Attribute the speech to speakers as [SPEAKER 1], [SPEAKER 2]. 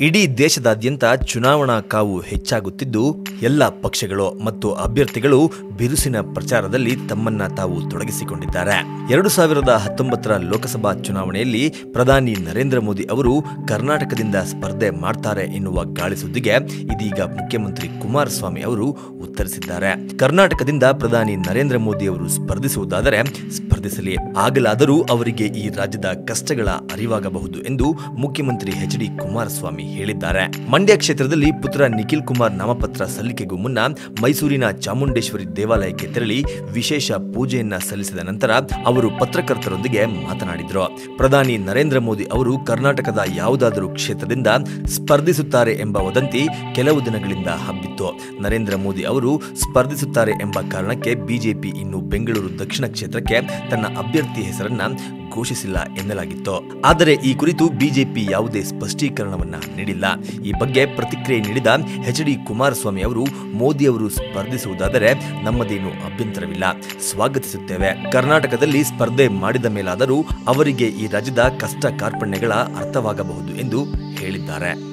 [SPEAKER 1] ಇಡೀ ದೇಶದಾದ್ಯಂತ ಚುನಾವಣಾ ಕಾವು ಹೆಚ್ಚಾಗುತ್ತಿದ್ದು, ಎಲ್ಲ ಪಕ್ಷಗಳು ಮತ್ತು ಅಭ್ಯರ್ಥಿಗಳು ಬಿರುಸಿನ ಪ್ರಚಾರದಲ್ಲಿ ತಮ್ಮನ್ನ ತಾವು ತೊಡಗಿಸಿಕೊಂಡಿದ್ದಾರೆ. ಎರಡು ಸಾವಿರದ ಹತ್ತೊಂಬತ್ತರ ಲೋಕಸಭಾ ಚುನಾವಣೆಯಲ್ಲಿ ಪ್ರಧಾನಿ ನರೇಂದ್ರ ಮೋದಿ ಅವರು ಕರ್ನಾಟಕದಿಂದ ಸ್ಪರ್ಧೆ ಮಾಡ್ತಾರೆ ಎನ್ನುವ ಗಾಳಿ ಸುದ್ದಿಗೆ ಇದೀಗ ಮುಖ್ಯಮಂತ್ರಿ ಕುಮಾರಸ್ವಾಮಿ ಅವರು ಉತ್ತರಿಸಿದ್ದಾರೆ. ಕರ್ನಾಟಕದಿಂದ ಪ್ರಧಾನಿ ನರೇಂದ್ರ ಮೋದಿ ಅವರು ಸ್ಪರ್ಧಿಸುವುದಾದರೆ ಸ್ಪರ್ಧಿಸಲಿ. ಆಗಲಾದರೂ ಅವರಿಗೆ ಈ ರಾಜ್ಯದ ಕಷ್ಟಗಳ ಅರಿವಾಗಬಹುದು ಎಂದು ಮುಖ್ಯಮಂತ್ರಿ ಎಚ್ ಡಿ ಕುಮಾರಸ್ವಾಮಿ ಹೇಳಿದ್ದಾರೆ. ಮಂಡ್ಯ ಕ್ಷೇತ್ರದಲ್ಲಿ ಪುತ್ರ ನಿಖಿಲ್ ಕುಮಾರ್ ನಾಮಪತ್ರ ಸಲ್ಲಿಕೆಗೂ ಮುನ್ನ ಮೈಸೂರಿನ ಚಾಮುಂಡೇಶ್ವರಿ ದೇವಾಲಯಕ್ಕೆ ತೆರಳಿ ವಿಶೇಷ ಪೂಜೆಯನ್ನ ಸಲ್ಲಿಸಿದ ನಂತರ ಅವರು ಪತ್ರಕರ್ತರೊಂದಿಗೆ ಮಾತನಾಡಿದರು. ಪ್ರಧಾನಿ ನರೇಂದ್ರ ಮೋದಿ ಅವರು ಕರ್ನಾಟಕದ ಯಾವುದಾದರೂ ಕ್ಷೇತ್ರದಿಂದ ಸ್ಪರ್ಧಿಸುತ್ತಾರೆ ಎಂಬ ವದಂತಿ ಕೆಲವು ದಿನಗಳಿಂದ ಹಬ್ಬಿತ್ತು. ನರೇಂದ್ರ ಮೋದಿ ಅವರು ಸ್ಪರ್ಧಿಸುತ್ತಾರೆ ಎಂಬ ಕಾರಣಕ್ಕೆ ಬಿಜೆಪಿ ಇನ್ನು ಬೆಂಗಳೂರು ದಕ್ಷಿಣ ಕ್ಷೇತ್ರಕ್ಕೆ ತನ್ನ ಅಭ್ಯರ್ಥಿ ಹೆಸರನ್ನ ಘೋಷಿಸಿಲ್ಲ ಎನ್ನಲಾಗಿತ್ತು. ಆದರೆ ಈ ಕುರಿತು ಬಿಜೆಪಿ ಯಾವುದೇ ಸ್ಪಷ್ಟೀಕರಣವನ್ನ ನೀಡಿಲ್ಲ. ಈ ಬಗ್ಗೆ ಪ್ರತಿಕ್ರಿಯೆ ನೀಡಿದ ಎಚ್ ಡಿ ಕುಮಾರಸ್ವಾಮಿ ಅವರು ಮೋದಿ ಅವರು ಸ್ಪರ್ಧಿಸುವುದಾದರೆ ನಮ್ಮದೇನು ಅಭ್ಯಂತರವಿಲ್ಲ. ಸ್ವಾಗತಿಸುತ್ತೇವೆ. ಕರ್ನಾಟಕದಲ್ಲಿ ಸ್ಪರ್ಧೆ ಮಾಡಿದ ಮೇಲಾದರೂ ಅವರಿಗೆ ಈ ರಾಜ್ಯದ ಕಷ್ಟ ಕಾರ್ಪಣ್ಯಗಳ ಅರ್ಥವಾಗಬಹುದು ಎಂದು ಹೇಳಿದ್ದಾರೆ.